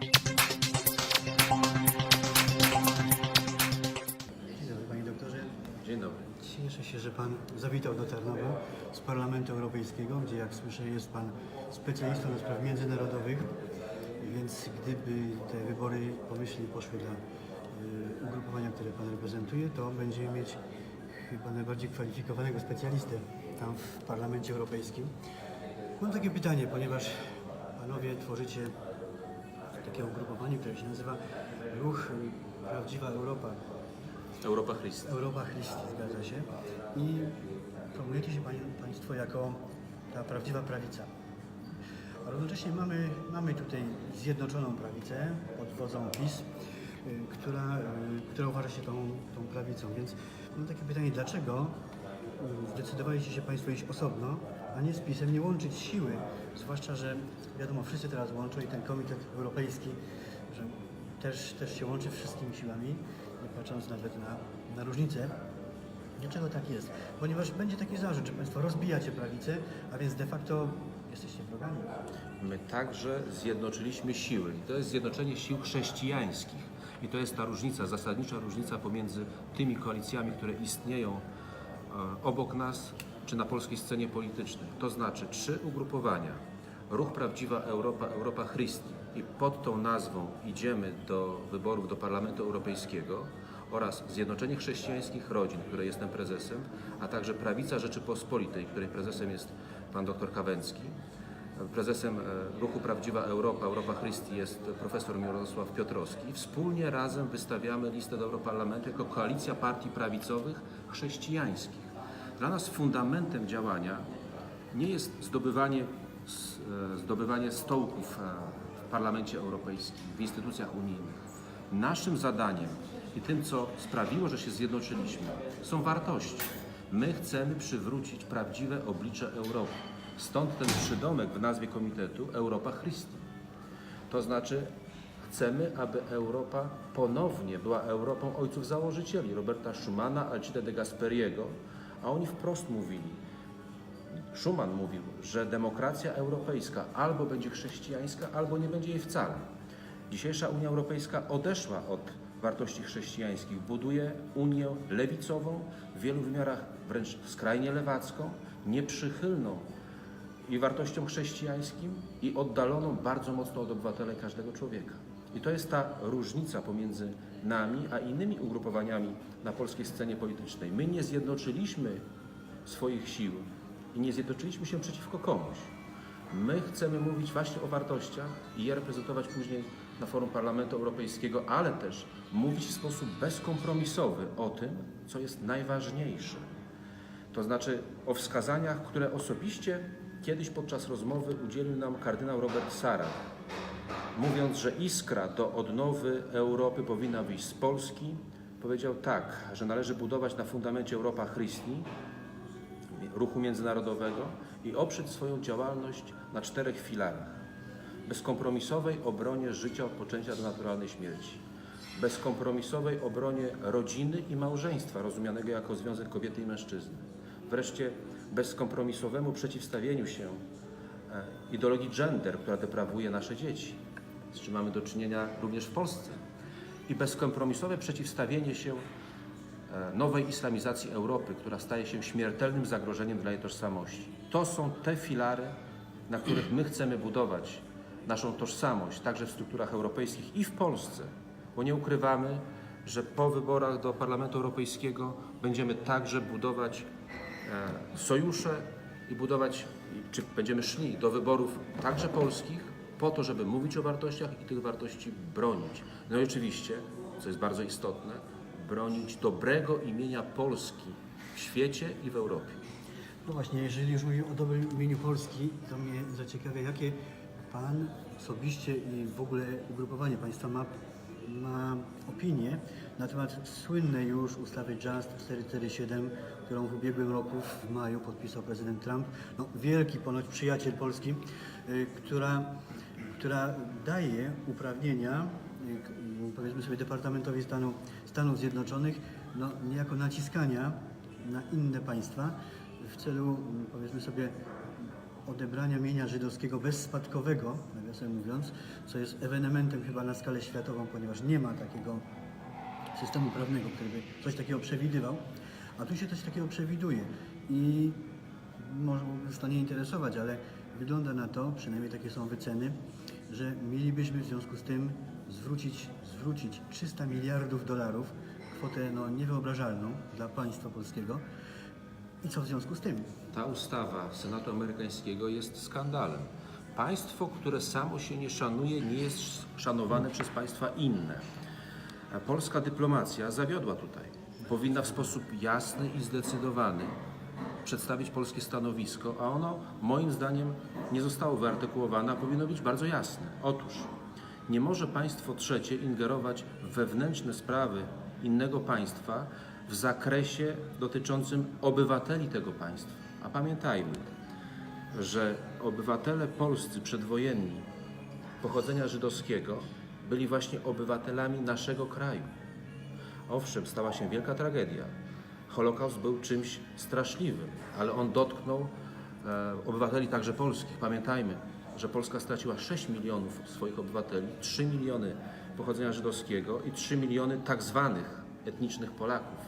Dzień dobry Panie Doktorze. Dzień dobry. Cieszę się, że Pan zawitał do Tarnowa z Parlamentu Europejskiego, gdzie jak słyszę jest Pan specjalistą do spraw międzynarodowych, więc gdyby te wybory pomyślnie poszły dla y, ugrupowania, które Pan reprezentuje, to będziemy mieć chyba najbardziej kwalifikowanego specjalistę tam w Parlamencie Europejskim. Mam takie pytanie, ponieważ Panowie tworzycie takie ugrupowanie, które się nazywa Ruch y, Prawdziwa Europa. Europa Christi. Europa Christi, zgadza się. I promujecie się pań, Państwo jako ta prawdziwa prawica. A równocześnie mamy, mamy tutaj zjednoczoną prawicę pod wodzą PiS, y, która, y, która uważa się tą, tą prawicą. Więc mam takie pytanie, dlaczego zdecydowaliście się Państwo iść osobno, a nie z PiSem, nie łączyć siły? Zwłaszcza, że wiadomo, wszyscy teraz łączą i ten Komitet Europejski, że też, też się łączy wszystkimi siłami, nie patrząc nawet na, na różnice. Dlaczego tak jest? Ponieważ będzie taki zarzut, że Państwo rozbijacie prawicę, a więc de facto jesteście wrogami. My także zjednoczyliśmy siły i to jest zjednoczenie sił chrześcijańskich. I to jest ta różnica, zasadnicza różnica pomiędzy tymi koalicjami, które istnieją e, obok nas, czy na polskiej scenie politycznej. To znaczy trzy ugrupowania. Ruch Prawdziwa Europa, Europa Christi i pod tą nazwą idziemy do wyborów do Parlamentu Europejskiego oraz Zjednoczenie Chrześcijańskich Rodzin, której jestem prezesem, a także Prawica Rzeczypospolitej, której prezesem jest pan dr Kawęcki. Prezesem e, Ruchu Prawdziwa Europa, Europa Christi jest profesor Mirosław Piotrowski. Wspólnie razem wystawiamy listę do Europarlamentu jako koalicja partii prawicowych chrześcijańskich. Dla nas fundamentem działania nie jest zdobywanie, e, zdobywanie stołków e, w Parlamencie Europejskim, w instytucjach unijnych. Naszym zadaniem i tym, co sprawiło, że się zjednoczyliśmy, są wartości. My chcemy przywrócić prawdziwe oblicze Europy. Stąd ten przydomek w nazwie komitetu Europa Christi. To znaczy, chcemy, aby Europa ponownie była Europą ojców założycieli, Roberta Schumana, Alcide de Gasperiego, a oni wprost mówili, Schuman mówił, że demokracja europejska albo będzie chrześcijańska, albo nie będzie jej wcale. Dzisiejsza Unia Europejska odeszła od wartości chrześcijańskich, buduje Unię lewicową, w wielu wymiarach wręcz skrajnie lewacką, nieprzychylną i wartościom chrześcijańskim i oddaloną bardzo mocno od obywatela każdego człowieka. I to jest ta różnica pomiędzy nami a innymi ugrupowaniami na polskiej scenie politycznej. My nie zjednoczyliśmy swoich sił i nie zjednoczyliśmy się przeciwko komuś. My chcemy mówić właśnie o wartościach i je reprezentować później na forum Parlamentu Europejskiego, ale też mówić w sposób bezkompromisowy o tym, co jest najważniejsze. To znaczy o wskazaniach, które osobiście kiedyś podczas rozmowy udzielił nam kardynał Robert Sara, mówiąc, że iskra do odnowy Europy powinna wyjść z Polski. Powiedział tak, że należy budować na fundamencie Europa Christi, ruchu międzynarodowego i oprzeć swoją działalność na czterech filarach. Bezkompromisowej obronie życia od poczęcia do naturalnej śmierci. Bezkompromisowej obronie rodziny i małżeństwa, rozumianego jako związek kobiety i mężczyzny. Wreszcie bezkompromisowemu przeciwstawieniu się e, ideologii gender, która deprawuje nasze dzieci, z czym mamy do czynienia również w Polsce. I bezkompromisowe przeciwstawienie się e, nowej islamizacji Europy, która staje się śmiertelnym zagrożeniem dla jej tożsamości. To są te filary, na których my chcemy budować naszą tożsamość, także w strukturach europejskich i w Polsce, bo nie ukrywamy, że po wyborach do Parlamentu Europejskiego będziemy także budować e, sojusze i budować, czy będziemy szli do wyborów także polskich, po to, żeby mówić o wartościach i tych wartości bronić. No i oczywiście, co jest bardzo istotne, bronić dobrego imienia Polski w świecie i w Europie. No właśnie, jeżeli już mówimy o dobrym imieniu Polski, to mnie zaciekawia, jakie Pan osobiście i w ogóle ugrupowanie Państwa ma, ma opinie na temat słynnej już ustawy JUST 447, którą w ubiegłym roku w maju podpisał prezydent Trump. No, wielki ponoć przyjaciel Polski, y, która, która daje uprawnienia y, powiedzmy sobie Departamentowi Stanu, Stanów Zjednoczonych no, niejako naciskania na inne państwa w celu, mm, powiedzmy sobie, odebrania mienia żydowskiego bezspadkowego, nawiasem mówiąc, co jest ewenementem chyba na skalę światową, ponieważ nie ma takiego systemu prawnego, który by coś takiego przewidywał, a tu się coś takiego przewiduje i może to nie interesować, ale wygląda na to, przynajmniej takie są wyceny, że mielibyśmy w związku z tym zwrócić, zwrócić 300 miliardów dolarów, kwotę no, niewyobrażalną dla państwa polskiego. I co w związku z tym? Ta ustawa Senatu Amerykańskiego jest skandalem. Państwo, które samo się nie szanuje, nie jest szanowane przez państwa inne. Polska dyplomacja zawiodła tutaj. Powinna w sposób jasny i zdecydowany przedstawić polskie stanowisko, a ono moim zdaniem nie zostało wyartykułowane, a powinno być bardzo jasne. Otóż nie może państwo trzecie ingerować w wewnętrzne sprawy innego państwa w zakresie dotyczącym obywateli tego państwa. A pamiętajmy, że obywatele polscy przedwojenni pochodzenia żydowskiego byli właśnie obywatelami naszego kraju. Owszem, stała się wielka tragedia. Holokaust był czymś straszliwym, ale on dotknął e, obywateli także polskich. Pamiętajmy, że Polska straciła 6 milionów swoich obywateli, 3 miliony pochodzenia żydowskiego i 3 miliony tak zwanych etnicznych Polaków.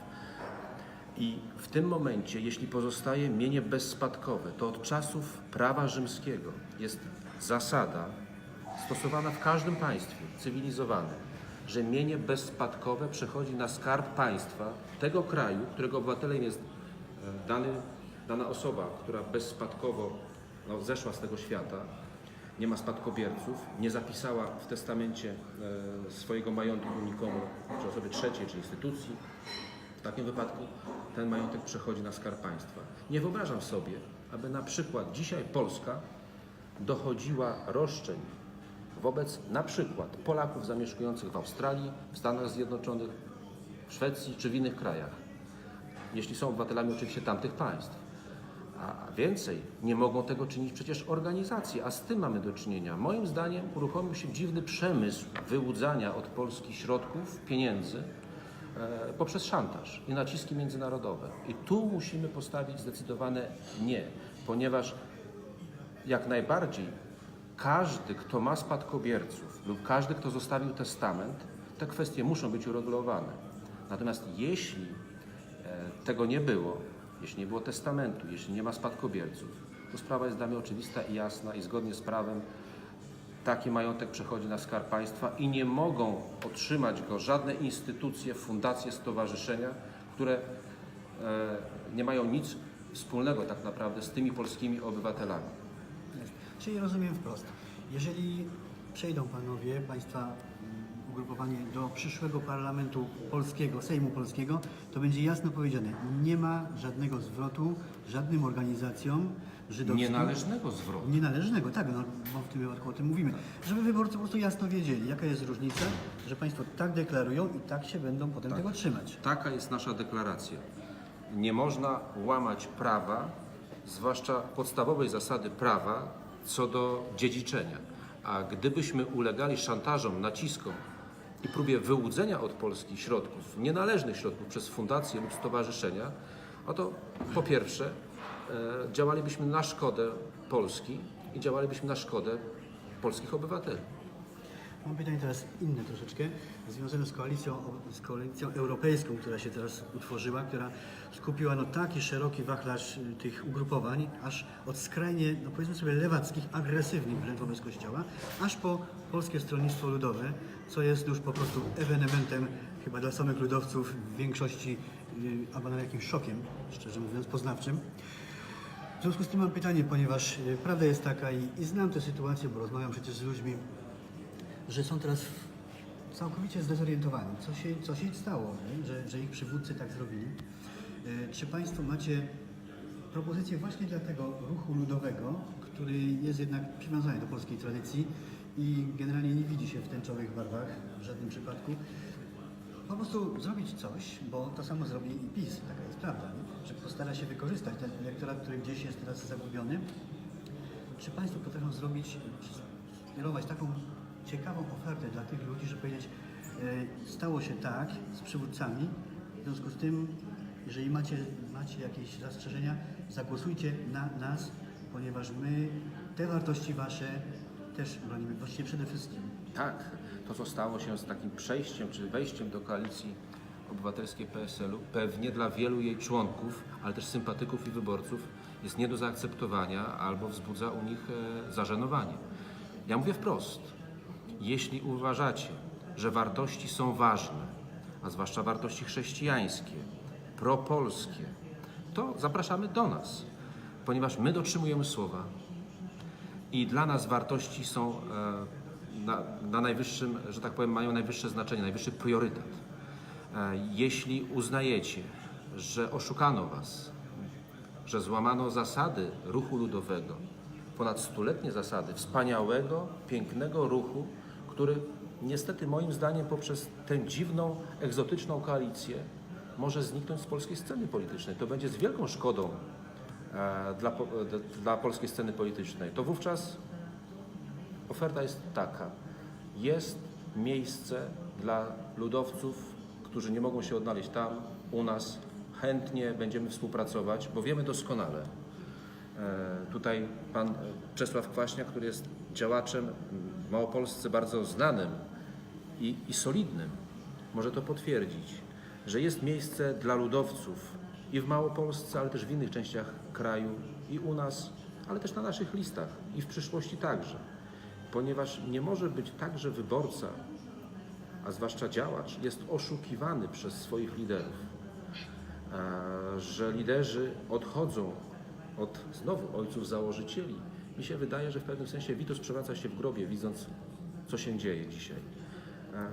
I w tym momencie, jeśli pozostaje mienie bezspadkowe, to od czasów prawa rzymskiego jest zasada stosowana w każdym państwie cywilizowanym, że mienie bezspadkowe przechodzi na skarb państwa tego kraju, którego obywatelem jest e, dany, dana osoba, która bezspadkowo no, zeszła z tego świata, nie ma spadkobierców, nie zapisała w testamencie e, swojego majątku nikomu, czy osobie trzeciej, czy instytucji. W takim wypadku ten majątek przechodzi na skarb państwa. Nie wyobrażam sobie, aby na przykład dzisiaj Polska dochodziła roszczeń wobec na przykład Polaków zamieszkujących w Australii, w Stanach Zjednoczonych, w Szwecji czy w innych krajach, jeśli są obywatelami oczywiście tamtych państw. A więcej, nie mogą tego czynić przecież organizacje, a z tym mamy do czynienia. Moim zdaniem uruchomił się dziwny przemysł wyłudzania od Polski środków, pieniędzy e, poprzez szantaż i naciski międzynarodowe. I tu musimy postawić zdecydowane nie, ponieważ jak najbardziej każdy, kto ma spadkobierców lub każdy, kto zostawił testament, te kwestie muszą być uregulowane. Natomiast jeśli e, tego nie było, jeśli nie było testamentu, jeśli nie ma spadkobierców, to sprawa jest dla mnie oczywista i jasna i zgodnie z prawem taki majątek przechodzi na skarb państwa i nie mogą otrzymać go żadne instytucje, fundacje, stowarzyszenia, które e, nie mają nic wspólnego tak naprawdę z tymi polskimi obywatelami. Czyli rozumiem wprost. Jeżeli przejdą panowie, państwa mm, ugrupowanie do przyszłego parlamentu polskiego, Sejmu Polskiego, to będzie jasno powiedziane, nie ma żadnego zwrotu żadnym organizacjom żydowskim. Nienależnego zwrotu. Nienależnego, tak, no, bo w tym wypadku o tym mówimy. Żeby wyborcy po prostu jasno wiedzieli, jaka jest różnica, że państwo tak deklarują i tak się będą potem tego trzymać. Taka jest nasza deklaracja. Nie można łamać prawa, zwłaszcza podstawowej zasady prawa co do dziedziczenia. A gdybyśmy ulegali szantażom, naciskom i próbie wyłudzenia od Polski środków, nienależnych środków przez fundacje lub stowarzyszenia, no to po pierwsze e, działalibyśmy na szkodę Polski i działalibyśmy na szkodę polskich obywateli. Mam pytanie teraz inne troszeczkę, związane z koalicją, z koalicją europejską, która się teraz utworzyła, która skupiła no, taki szeroki wachlarz y, tych ugrupowań, aż od skrajnie, no powiedzmy sobie, lewackich, agresywnych wręcz wobec Kościoła, aż po Polskie Stronnictwo Ludowe, co jest już po prostu ewenementem chyba dla samych ludowców w większości, yy, albo nawet jakimś szokiem, szczerze mówiąc, poznawczym. W związku z tym mam pytanie, ponieważ y, prawda jest taka i, i znam tę sytuację, bo rozmawiam przecież z ludźmi, że są teraz całkowicie zdezorientowani. Co się, co się stało? Że, że ich przywódcy tak zrobili? E, Czy Państwo macie propozycję właśnie dla tego ruchu ludowego, który jest jednak przywiązany do polskiej tradycji i generalnie nie widzi się w tęczowych barwach w żadnym przypadku? Po prostu zrobić coś, bo to samo zrobi i PiS, taka jest prawda, nie? że postara się wykorzystać ten elektorat, który gdzieś jest teraz zagubiony. Czy Państwo potrafią zrobić, czy skierować taką ciekawą ofertę dla tych ludzi, żeby powiedzieć, e, stało się tak z przywódcami, w związku z tym, jeżeli macie, macie jakieś zastrzeżenia, zagłosujcie na nas, ponieważ my te wartości Wasze, też bronimy, właściwie przede wszystkim. Tak, to co stało się z takim przejściem czy wejściem do koalicji obywatelskiej PSL-u, pewnie dla wielu jej członków, ale też sympatyków i wyborców jest nie do zaakceptowania albo wzbudza u nich e, zażenowanie. Ja mówię wprost, jeśli uważacie, że wartości są ważne, a zwłaszcza wartości chrześcijańskie, propolskie, to zapraszamy do nas, ponieważ my dotrzymujemy słowa, i dla nas wartości są e, na, na najwyższym, że tak powiem, mają najwyższe znaczenie, najwyższy priorytet. E, Jeśli uznajecie, że oszukano Was, że złamano zasady ruchu ludowego, ponad stuletnie zasady wspaniałego, pięknego ruchu, który niestety moim zdaniem poprzez tę dziwną, egzotyczną koalicję może zniknąć z polskiej sceny politycznej. To będzie z wielką szkodą e, dla, dla polskiej sceny politycznej. To wówczas oferta jest taka. Jest miejsce dla ludowców, którzy nie mogą się odnaleźć tam, u nas. Chętnie będziemy współpracować, bo wiemy doskonale. E, Tutaj pan Czesław Kwaśniak, który jest działaczem w Małopolsce bardzo znanym i, i solidnym, może to potwierdzić, że jest miejsce dla ludowców i w Małopolsce, ale też w innych częściach kraju i u nas, ale też na naszych listach i w przyszłości także. Ponieważ nie może być tak, że wyborca, a zwłaszcza działacz, jest oszukiwany przez swoich liderów, że liderzy odchodzą od znowu ojców założycieli. Mi się wydaje, że w pewnym sensie Witus przewraca się w grobie, widząc, co się dzieje dzisiaj. E,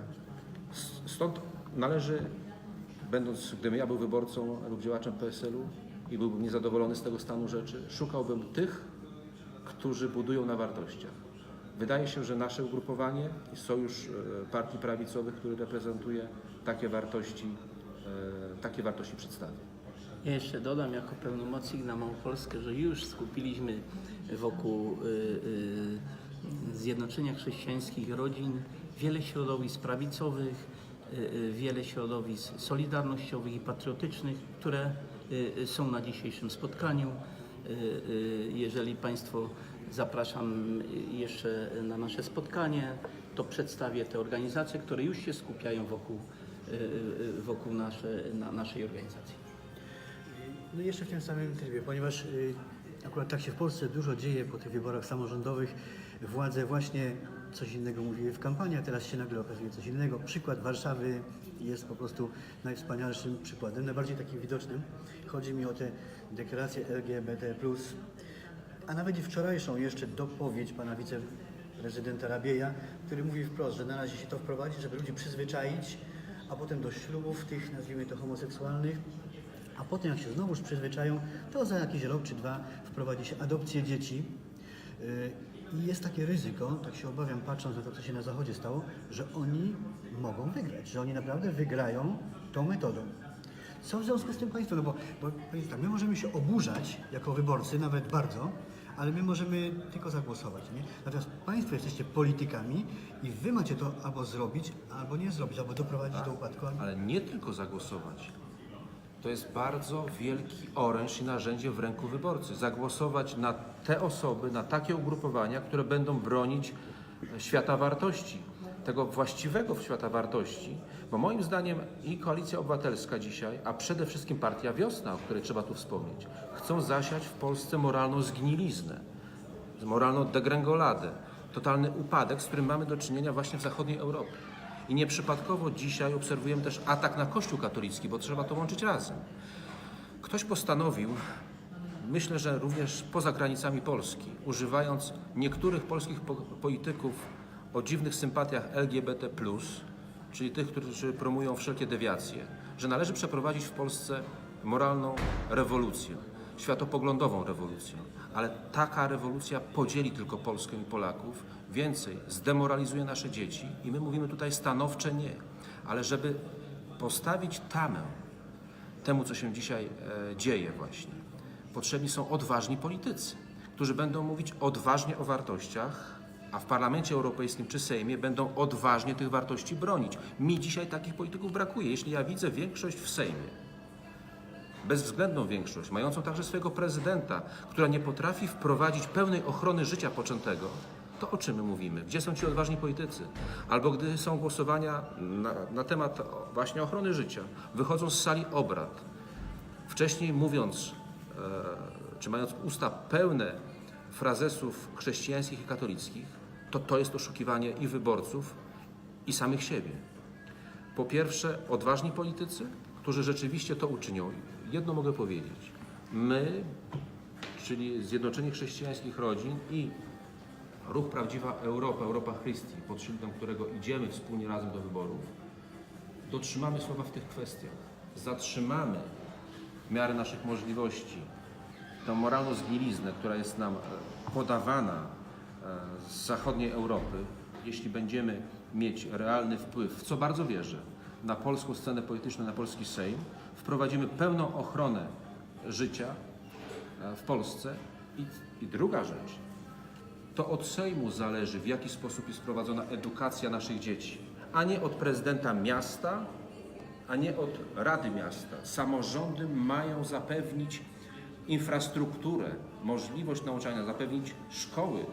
Stąd należy, będąc, gdybym ja był wyborcą lub działaczem PSL-u i byłbym niezadowolony z tego stanu rzeczy, szukałbym tych, którzy budują na wartościach. Wydaje się, że nasze ugrupowanie i Sojusz e, Partii Prawicowych, który reprezentuje takie wartości, e, takie wartości przedstawia. Ja jeszcze dodam jako pełnomocnik na Małopolskę, że już skupiliśmy wokół y, y, Zjednoczenia Chrześcijańskich Rodzin wiele środowisk prawicowych, y, y, wiele środowisk solidarnościowych i patriotycznych, które y, są na dzisiejszym spotkaniu. Y, y, Jeżeli Państwo zapraszam jeszcze na nasze spotkanie, to przedstawię te organizacje, które już się skupiają wokół, wokół nasze, na naszej organizacji. No jeszcze w tym samym trybie, ponieważ y, akurat tak się w Polsce dużo dzieje po tych wyborach samorządowych. Władze właśnie coś innego mówiły w kampanii, a teraz się nagle okazuje coś innego. Przykład Warszawy jest po prostu najwspanialszym przykładem, najbardziej takim widocznym. Chodzi mi o te deklaracje LGBT+, a nawet i wczorajszą jeszcze dopowiedź pana wiceprezydenta Rabieja, który mówi wprost, że na razie się to wprowadzi, żeby ludzi przyzwyczaić, a potem do ślubów tych, nazwijmy to homoseksualnych, a potem jak się znowuż przyzwyczają, to za jakiś rok czy dwa wprowadzi się adopcję dzieci. Yy, I jest takie ryzyko, tak się obawiam patrząc na to, co się na Zachodzie stało, że oni mogą wygrać, że oni naprawdę wygrają tą metodą. Co w związku z tym Państwo? No bo, bo tak, my możemy się oburzać jako wyborcy, nawet bardzo, ale my możemy tylko zagłosować. Nie? Natomiast Państwo jesteście politykami i Wy macie to albo zrobić, albo nie zrobić, albo doprowadzić do upadku, albo... Ale nie tylko zagłosować. To jest bardzo wielki oręż i narzędzie w ręku wyborcy. Zagłosować na te osoby, na takie ugrupowania, które będą bronić e, świata wartości, tego właściwego świata wartości, bo moim zdaniem i Koalicja Obywatelska dzisiaj, a przede wszystkim Partia Wiosna, o której trzeba tu wspomnieć, chcą zasiać w Polsce moralną zgniliznę, moralną degrengoladę, totalny upadek, z którym mamy do czynienia właśnie w zachodniej Europie. I nieprzypadkowo dzisiaj obserwujemy też atak na Kościół katolicki, bo trzeba to łączyć razem. Ktoś postanowił, myślę, że również poza granicami Polski, używając niektórych polskich po- polityków o dziwnych sympatiach LGBT, czyli tych, którzy promują wszelkie dewiacje, że należy przeprowadzić w Polsce moralną rewolucję, światopoglądową rewolucję. Ale taka rewolucja podzieli tylko Polskę i Polaków, więcej zdemoralizuje nasze dzieci i my mówimy tutaj stanowcze nie. Ale żeby postawić tamę temu, co się dzisiaj e, dzieje właśnie. Potrzebni są odważni politycy, którzy będą mówić odważnie o wartościach, a w Parlamencie Europejskim czy Sejmie będą odważnie tych wartości bronić. Mi dzisiaj takich polityków brakuje. Jeśli ja widzę większość w Sejmie, bezwzględną większość, mającą także swojego prezydenta, która nie potrafi wprowadzić pełnej ochrony życia poczętego, to o czym my mówimy? Gdzie są ci odważni politycy? Albo gdy są głosowania na, na temat właśnie ochrony życia, wychodzą z sali obrad, wcześniej mówiąc, e, czy mając usta pełne frazesów chrześcijańskich i katolickich, to to jest oszukiwanie i wyborców, i samych siebie. Po pierwsze, odważni politycy, którzy rzeczywiście to uczynią. Jedno mogę powiedzieć. My, czyli Zjednoczenie Chrześcijańskich Rodzin i Ruch Prawdziwa Europa, Europa Christi, pod szyldem którego idziemy wspólnie razem do wyborów, dotrzymamy słowa w tych kwestiach. Zatrzymamy w miarę naszych możliwości tę moralną zgniliznę, która jest nam e, podawana e, z zachodniej Europy, jeśli będziemy mieć realny wpływ, w co bardzo wierzę, na polską scenę polityczną, na polski Sejm, wprowadzimy pełną ochronę życia e, w Polsce. I, I druga rzecz, to od Sejmu zależy, w jaki sposób jest prowadzona edukacja naszych dzieci, a nie od prezydenta miasta, a nie od Rady Miasta. Samorządy mają zapewnić infrastrukturę, możliwość nauczania, zapewnić szkoły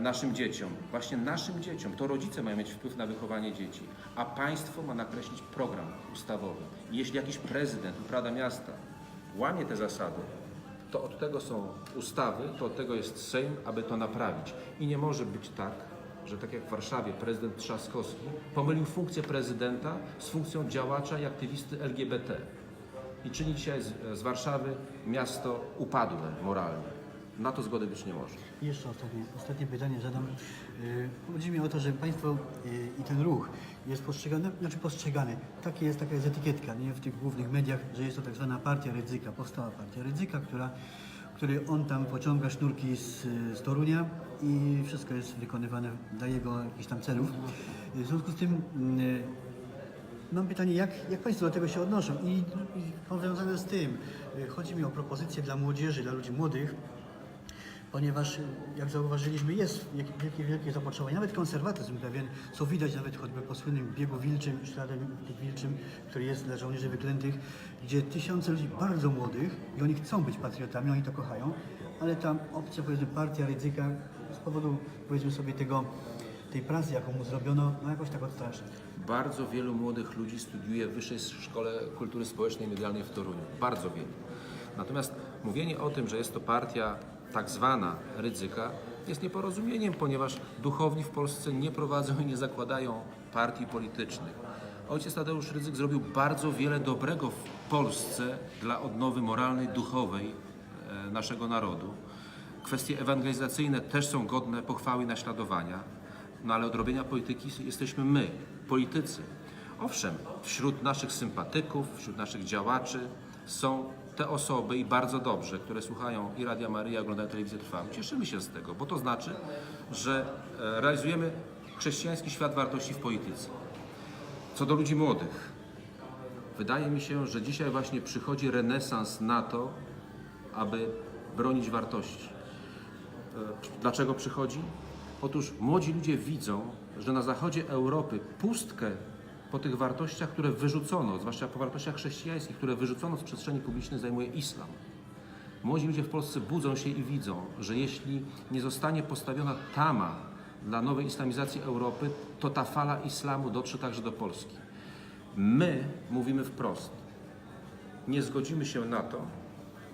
naszym dzieciom, właśnie naszym dzieciom. To rodzice mają mieć wpływ na wychowanie dzieci, a państwo ma nakreślić program ustawowy. I Jeśli jakiś prezydent lub Rada Miasta łamie te zasady, to od tego są ustawy, to od tego jest Sejm, aby to naprawić. I nie może być tak, że tak jak w Warszawie prezydent Trzaskowski pomylił funkcję prezydenta z funkcją działacza i aktywisty LGBT. I czyni dzisiaj z, z Warszawy miasto upadłe moralnie. Na to zgody być nie może. Jeszcze ostatnie, ostatnie pytanie zadam. Yy, Chodzi mi o to, że Państwo yy, i ten ruch jest postrzegany, znaczy postrzegany, takie jest, taka jest etykietka nie, w tych głównych mediach, że jest to tak zwana partia Rydzyka, powstała partia Rydzyka, która, której on tam pociąga sznurki z, z Torunia i wszystko jest wykonywane dla jego jakichś tam celów. W związku z tym yy, Mam pytanie, jak, jak Państwo do tego się odnoszą? I, i powiązane z tym, y, chodzi mi o propozycje dla młodzieży, dla ludzi młodych, ponieważ, jak zauważyliśmy, jest wielkie, wielkie, zapotrzebowanie, nawet konserwatyzm pewien, co widać nawet choćby po słynnym biegu wilczym, śladem wilczym, który jest dla żołnierzy wyklętych, gdzie tysiące ludzi bardzo młodych i oni chcą być patriotami, oni to kochają, ale ta opcja, powiedzmy, partia ryzyka z powodu, powiedzmy sobie, tego, tej pracy, jaką mu zrobiono, no jakoś tak odstrasza. Bardzo wielu młodych ludzi studiuje w Wyższej Szkole Kultury Społecznej i Medialnej w Toruniu. Bardzo wielu. Natomiast mówienie o tym, że jest to partia tak zwana ryzyka, jest nieporozumieniem, ponieważ duchowni w Polsce nie prowadzą i nie zakładają partii politycznych. Ojciec Tadeusz Rydzyk zrobił bardzo wiele dobrego w Polsce dla odnowy moralnej, duchowej e, naszego narodu. Kwestie ewangelizacyjne też są godne pochwały i naśladowania, no ale od robienia polityki jesteśmy my, politycy. Owszem, wśród naszych sympatyków, wśród naszych działaczy są te osoby i bardzo dobrze, które słuchają i Radia Maryja, oglądają telewizję Trwam. Cieszymy się z tego, bo to znaczy, że e, realizujemy chrześcijański świat wartości w polityce. Co do ludzi młodych, wydaje mi się, że dzisiaj właśnie przychodzi renesans na to, aby bronić wartości. E, Dlaczego przychodzi? Otóż młodzi ludzie widzą, że na zachodzie Europy pustkę po tych wartościach, które wyrzucono, zwłaszcza po wartościach chrześcijańskich, które wyrzucono z przestrzeni publicznej, zajmuje islam. Młodzi ludzie w Polsce budzą się i widzą, że jeśli nie zostanie postawiona tama dla nowej islamizacji Europy, to ta fala islamu dotrze także do Polski. My mówimy wprost, nie zgodzimy się na to,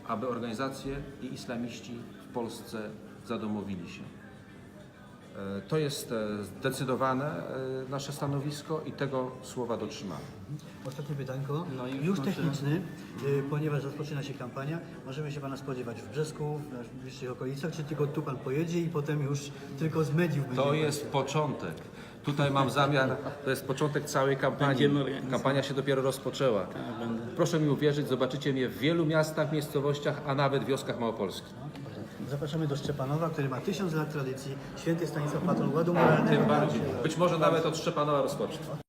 aby organizacje i islamiści w Polsce zadomowili się. E, To jest e, zdecydowane e, nasze stanowisko i tego słowa dotrzymamy. Ostatnie pytanko, No już może- techniczny, ponieważ rozpoczyna się kampania. Możemy się Pana spodziewać w Brzesku, w bliższych okolicach, czy tylko tu Pan pojedzie i potem już tylko z mediów będzie? To jest początek. Tutaj mam zamiar, to jest początek całej kampanii. Kampania się dopiero rozpoczęła. będę. Proszę mi uwierzyć, zobaczycie mnie w wielu miastach, miejscowościach, a nawet wioskach małopolskich. Zapraszamy do Szczepanowa, który ma tysiąc lat tradycji. Święty Stanisław, patron ładu moralnego. Tym bardziej. Być może nawet od Szczepanowa rozpocznę.